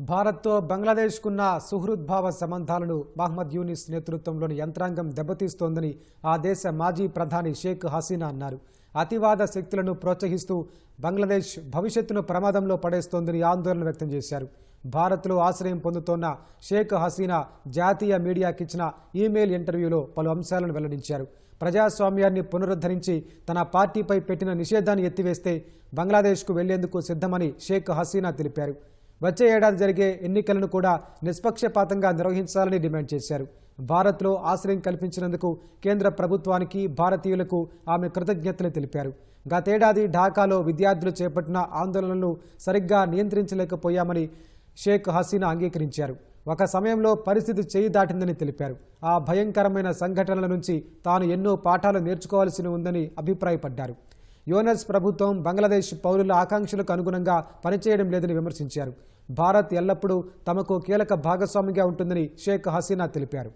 భారత్తో బంగ్లాదేశ్కున్న సుహృద్భావ సంబంధాలను మహ్మద్ యూనిస్ నేతృత్వంలోని యంత్రాంగం దెబ్బతీస్తోందని ఆ దేశ మాజీ ప్రధాని షేక్ హసీనా అన్నారు. అతివాద శక్తులను ప్రోత్సహిస్తూ బంగ్లాదేశ్ భవిష్యత్తును ప్రమాదంలో పడేస్తోందని ఆందోళన వ్యక్తం చేశారు. భారత్లో ఆశ్రయం పొందుతోన్న షేక్ హసీనా జాతీయ మీడియాకిచ్చిన ఈమెయిల్ ఇంటర్వ్యూలో పలు అంశాలను వెల్లడించారు. ప్రజాస్వామ్యాన్ని పునరుద్ధరించి తన పార్టీపై పెట్టిన నిషేధాన్ని ఎత్తివేస్తే బంగ్లాదేశ్కు వెళ్ళేందుకు సిద్ధమని షేక్ హసీనా తెలిపారు. వచ్చే ఏడాది జరిగే ఎన్నికలను కూడా నిష్పక్షపాతంగా నిర్వహించాలని డిమాండ్ చేశారు. భారత్లో ఆశ్రయం కల్పించినందుకు కేంద్ర ప్రభుత్వానికి భారతీయులకు ఆమె కృతజ్ఞతలు తెలిపారు. గతేడాది ఢాకాలో విద్యార్థులు చేపట్టిన ఆందోళనలను సరిగ్గా నియంత్రించలేకపోయామని షేక్ హసీనా అంగీకరించారు. ఒక సమయంలో పరిస్థితి చేయి దాటిందని తెలిపారు. ఆ భయంకరమైన సంఘటనల నుంచి తాను ఎన్నో పాఠాలు నేర్చుకోవాల్సి ఉందని అభిప్రాయపడ్డారు. యోనస్ ప్రభుత్వం బంగ్లాదేశ్ పౌరుల ఆకాంక్షలకు అనుగుణంగా పనిచేయడం లేదని విమర్శించారు. భారత్ ఎల్లప్పుడూ తమకు కీలక భాగస్వామిగా ఉంటుందని షేక్ హసీనా తెలిపారు.